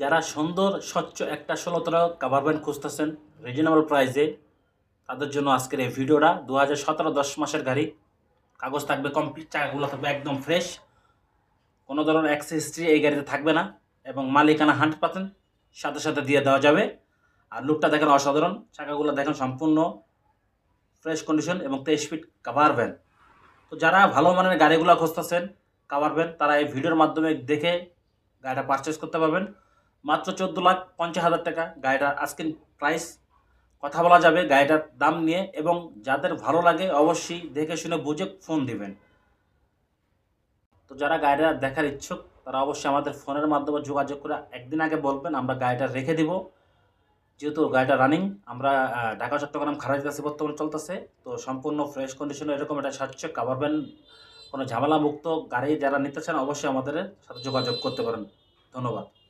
যারা সুন্দর, স্বচ্ছ একটা ষোলোতরা কাভার ব্যান্ড খুঁজতেছেন রিজনেবল প্রাইসে তাদের জন্য আজকের এই ভিডিওটা দু হাজার সতেরো দশ মাসের গাড়ি। কাগজ থাকবে কমপ্লিট চাকাগুলো থাকবে একদম ফ্রেশ কোনো ধরনের অ্যাক্সেস হিস্ট্রি এই গাড়িতে থাকবে না এবং মালিকানা হান্ড্রেড পার্সেন্ট সাথে সাথে দিয়ে দেওয়া যাবে। আর লুকটা দেখেন অসাধারণ, চাকাগুলো দেখেন সম্পূর্ণ ফ্রেশ কন্ডিশন এবং তেইশ ফিট কাভার ভ্যান তো যারা ভালো মানের গাড়িগুলো খুঁজতেছেন কাভার ভ্যান তারা এই ভিডিওর মাধ্যমে দেখে গাড়িটা পারচেস করতে পারবেন। মাত্র চোদ্দ লাখ পঞ্চাশ হাজার টাকা গাড়িটার আজকের প্রাইস কথা বলা যাবে গাড়িটার দাম নিয়ে এবং যাদের ভালো লাগে অবশ্যই দেখে শুনে বুঝে ফোন দিবেন। তো যারা গাড়িটা দেখার ইচ্ছুক, তারা অবশ্যই আমাদের ফোনের মাধ্যমে যোগাযোগ করে একদিন আগে বলবেন, আমরা গাড়িটা রেখে দিব। যেহেতু গাড়িটা রানিং আমরা ঢাকা, চট্টগ্রাম, খারাজ কাছে বর্তমানে চলতেছে। তো সম্পূর্ণ ফ্রেশ কন্ডিশনে এরকম একটা স্বচ্ছ কাভার ভ্যান কোনো ঝামেলা মুক্ত গাড়ি যারা নিতে চান, অবশ্যই আমাদের সাথে যোগাযোগ করতে পারেন। ধন্যবাদ।